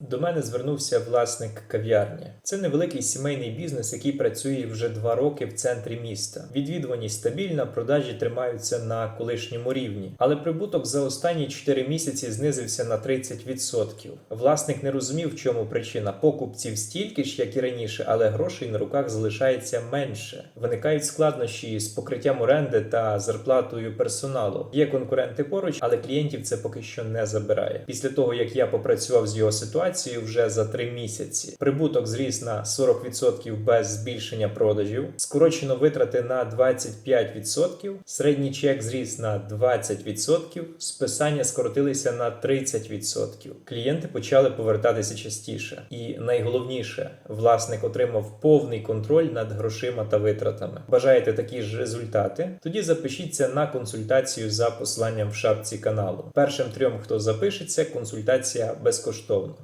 До мене звернувся власник кав'ярні. Це невеликий сімейний бізнес, який працює вже два роки в центрі міста. Відвідуваність стабільна, продажі тримаються на колишньому рівні, але прибуток за останні 4 місяці знизився на 30%. Власник не розумів, в чому причина покупців стільки ж, як і раніше, але грошей на руках залишається менше. Виникають складнощі з покриттям оренди та зарплатою персоналу. Є конкуренти поруч, але клієнтів це поки що не забирає. Після того як я попрацював з його ситуацією вже за 3 місяці, прибуток зріс на 40% без збільшення продажів, скорочено витрати на 25%, середній чек зріс на 20%, списання скоротилися на 30%. Клієнти почали повертатися частіше, і найголовніше, власник отримав повний контроль над грошима та витратами. Бажаєте такі ж результати? Тоді запишіться на консультацію за посиланням в шапці каналу. Першим трьом, хто запишеться, консультація безкоштовна.